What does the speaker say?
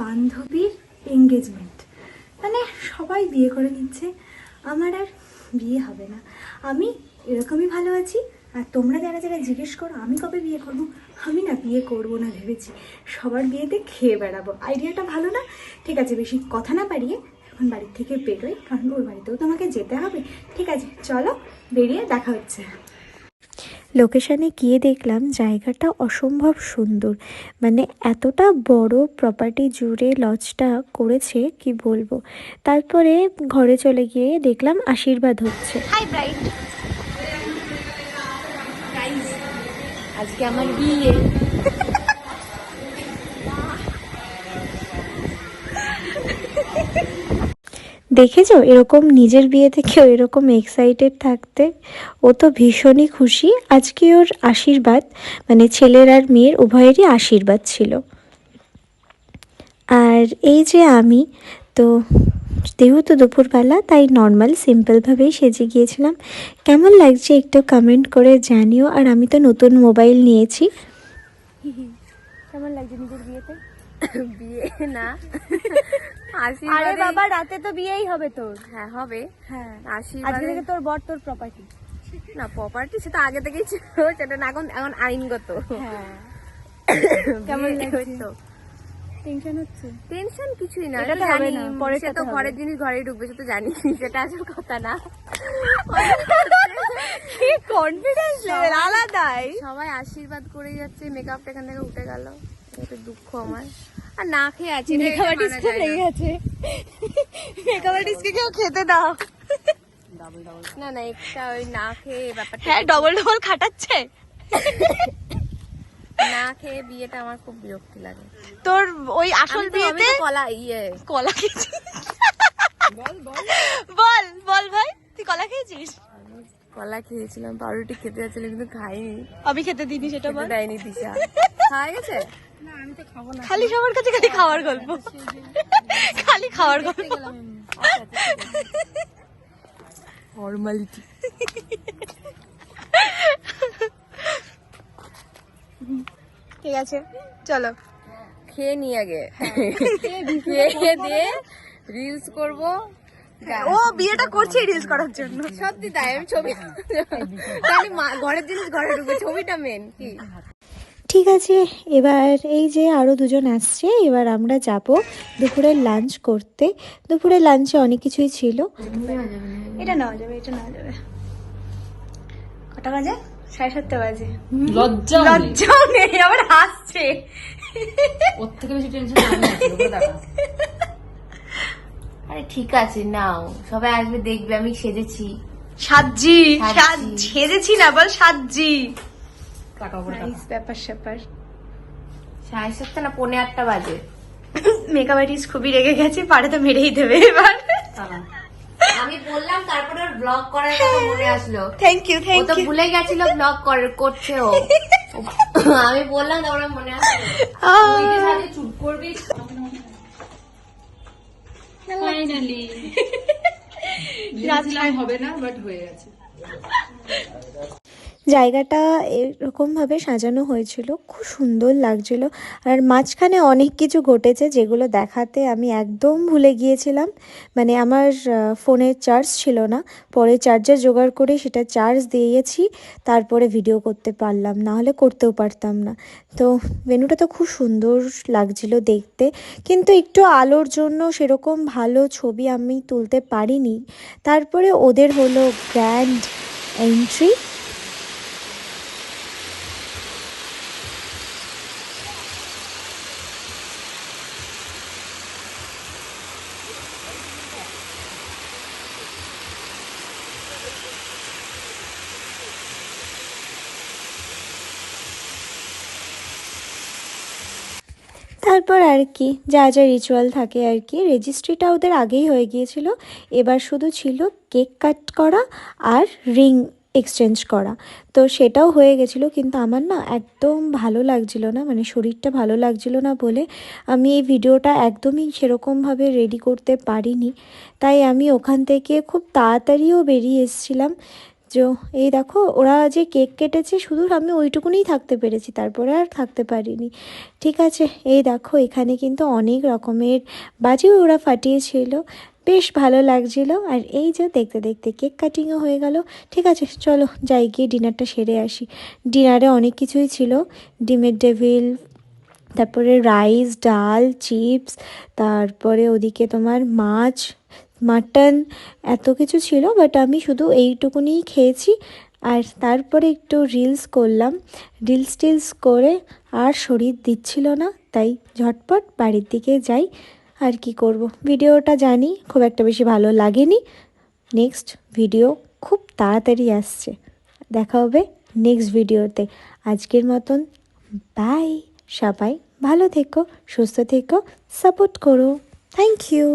বান্ধবীর এঙ্গেজমেন্ট মানে সবাই বিয়ে করে নিচ্ছে, আমার আর বিয়ে হবে না। আমি এরকমই ভালো আছি, আর তোমরা যারা যারা জিজ্ঞেস করো, আমি কবে বিয়ে করব? আমি না বিয়ে করব না ভেবেছি। সবার বিয়েতে খেয়ে বেড়াবো। আইডিয়াটা ভালো না? ঠিক আছে, বেশি কথা না পারিয়ে এখন বাড়ির থেকে বেরোই, কারণ ওর বাড়িতেও তোমাকে যেতে হবে। ঠিক আছে, চলো, বেরিয়ে দেখা হচ্ছে। লোকেশানে গিয়ে দেখলাম জায়গাটা অসম্ভব সুন্দর। মানে এতটা বড় প্রপার্টি জুড়ে লজটা করেছে কি বলব? তারপরে ঘরে চলে গিয়ে দেখলাম আশীর্বাদ হচ্ছে। হাই আজকে আমার বিয়ে। দেখেছ? এরকম নিজের বিয়েতে কেউ এরকম এক্সাইটেড থাকতে ও তো ভীষণই খুশি। আজকে ওর আশীর্বাদ মানে ছেলের আর মেয়ের উভয়েরই আশীর্বাদ ছিল। আর এই যে আমি তো যেহেতু দুপুরবেলা তাই নর্মাল সিম্পলভাবেই সেজে গিয়েছিলাম। কেমন লাগছে একটু কমেন্ট করে জানিও। আর আমি তো নতুন মোবাইল নিয়েছি। কেমন লাগছে নিজের বিয়েতে? বিয়ে না। আরে বাবা রাতে তো বিয়েই হবে তোর। হ্যাঁ হবে। হ্যাঁ। আজকে থেকে তোর বর তোর প্রপার্টি না প্রপার্টি সেটা আগে থেকেই ছিল সেটা না এখন এখন আইনগত। হ্যাঁ। কেমন লাগছে? টেনশন হচ্ছে? টেনশন কিছুই না এটা এটা জানি না, সে তো ঘরের জিনিস ঘরেই ঢুকবে সে তো জানি সেটা আসল কথা না। কি কনফিডেন্স লেভেল আলাদাই। সবাই আশীর্বাদ করে যাচ্ছে মেকআপটা এখান থেকে উঠে গেল এটা দুঃখ আমার। আর না খেয়ে আছে মেকআপ যায় লেগে। গেছে মেকআপ আর্টিস্টকে কেউ খেতে দাও। না না একটা ওই না খেয়ে ব্যাপারটা হ্যাঁ ডবল ডবল খাটাচ্ছে। না খেয়ে বিয়েটা আমার খুব বিরক্তি লাগে। তোর ওই আসল বিয়েতে কলা ইয়ে। কলা খেয়েছিস? বল বল। ভাই তুই কলা খেয়েছিস? কলা খেয়েছিলাম পাউরুটি খেতে যাচ্ছিলাম কিন্তু খাইনি। আমি খেতে দিইনি সেটা বল। দেয়নি দিশা। খাওয়া গেছে? খালি সবার কাছে খালি খাওয়ার গল্প। খালি খাওয়ার গল্প। ফর্মালিটি ঠিক আছে চলো। খেয়ে নি আগে। খেয়ে দিয়ে রিলস করব। ও বিয়েটা করছে রিলস করার জন্য। সত্যি তাই আমি ছবি ঘরের জিনিস ঘরে ঢুকে ছবিটা মেন কি? ঠিক আছে এবার এই যে আরও দুজন আসছে এবার আমরা যাব দুপুরের লাঞ্চ করতে। দুপুরের লাঞ্চে অনেক কিছুই ছিল। এটা নেওয়া যাবে এটা নেওয়া যাবে। কটা বাজে? সাড়ে সাতটা বাজে। লজ্জা লজ্জাও নেই আবার হাসছে। ওর থেকে বেশি টেনশন। আরে ঠিক আছে নাও। সবাই আসবে দেখবে আমি সেজেছি। সাজি সাজছি। সাজ সেজেছি না বল সাজি উপরে নাইস ব্যাপার স্যাপার। সাড়ে সাতটা না পৌনে আটটা বাজে। মেকআপ আর্টিস্ট খুবই রেগে গেছে পারে তো মেরেই দেবে এবার। আমি বললাম তারপরে ওর ব্লগ করার কথা মনে আসলো। থ্যাংক ইউ থ্যাংক তো ইউ ভুলে গেছিল ব্লগ করছে ও। আমি বললাম তারপরে মনে আসলো। তুই যে সাথে চুপ করবি. ভেবেছিলাম হবে না বাট হয়ে গেছে। জায়গাটা এরকমভাবে সাজানো হয়েছিল। খুব সুন্দর লাগছিল। আর মাঝখানে অনেক কিছু ঘটেছে যেগুলো দেখাতে আমি একদম ভুলে গিয়েছিলাম। মানে আমার ফোনের চার্জ ছিল না। পরে চার্জার জোগাড় করে সেটা চার্জ দিয়েছি। তারপরে ভিডিও করতে পারলাম। না হলে করতেও পারতাম না। তো মেনুটা তো খুব সুন্দর লাগছিল দেখতে। কিন্তু একটু আলোর জন্য সেরকম ভালো ছবি আমি তুলতে পারিনি। তারপরে ওদের হলো গ্র্যান্ড এন্ট্রি তারপর আর কি, যা যা রিচুয়াল থাকে আর কি রেজিস্ট্রিটা ওদের আগেই হয়ে গিয়েছিল। এবার শুধু ছিল কেক কাট করা আর রিং এক্সচেঞ্জ করা। তো সেটাও হয়ে গেছিল, কিন্তু আমার না একদম ভালো লাগছিল না মানে শরীরটা ভালো লাগছিল না বলে আমি এই ভিডিওটা একদমই সেরকমভাবে রেডি করতে পারিনি। তাই আমি ওখান থেকে খুব তাড়াতাড়িও বেরিয়ে এসেছিলাম। যে, এই দেখো, ওরা যে কেক কেটেছে, শুধু আমি ওইটুকুনিই থাকতে পেরেছি, তারপরে আর থাকতে পারিনি। ঠিক আছে, এই দেখো, এখানে কিন্তু অনেক রকমের বাজিও ওরা ফাটিয়েছিল। বেশ ভালো লাগছিল। আর এই যে, দেখতে দেখতে কেক কাটিংও হয়ে গেল। ঠিক আছে, চলো, যাই, গিয়ে ডিনারটা সেরে আসি। ডিনারে অনেক কিছুই ছিল। ডিমের ডেভিল তারপরে রাইস, ডাল, চিপস, তারপরে ওদিকে তোমার মাছ মাটন এত কিছু ছিল বাট আমি শুধু এইটুকুনিই খেয়েছি। আর তারপরে একটু রিলস করলাম। রিলস টিলস করে আর শরীর দিচ্ছিল না, তাই ঝটপট বাড়ির দিকে যাই। আর কি করব? ভিডিওটা জানি, খুব একটা বেশি ভালো লাগেনি। নেক্সট ভিডিও খুব তাড়াতাড়ি আসছে। দেখা হবে নেক্সট ভিডিওতে আজকের মতন বাই সবাই ভালো থেকো, সুস্থ থেকো সাপোর্ট করো। Thank you